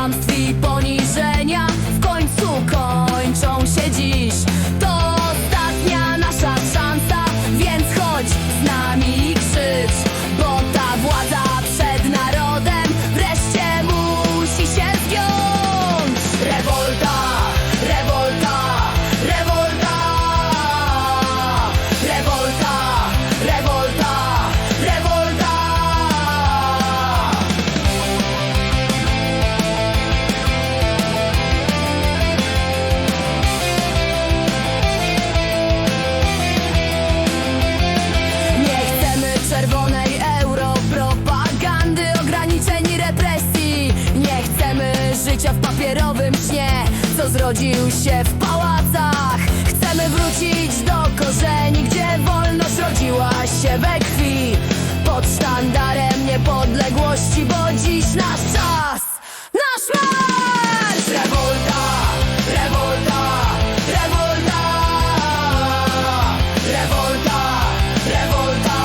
kłamstw i poniżenia. życia w papierowym śnie. Co zrodził się w pałacach? Chcemy wrócić do korzeni Gdzie wolność rodziła się we krwi. Pod sztandarem niepodległości Bo dziś nasz czas Nasz marsz Rewolta, rewolta, rewolta Rewolta, rewolta, rewolta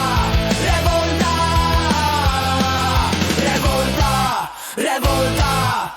Rewolta, rewolta, rewolta.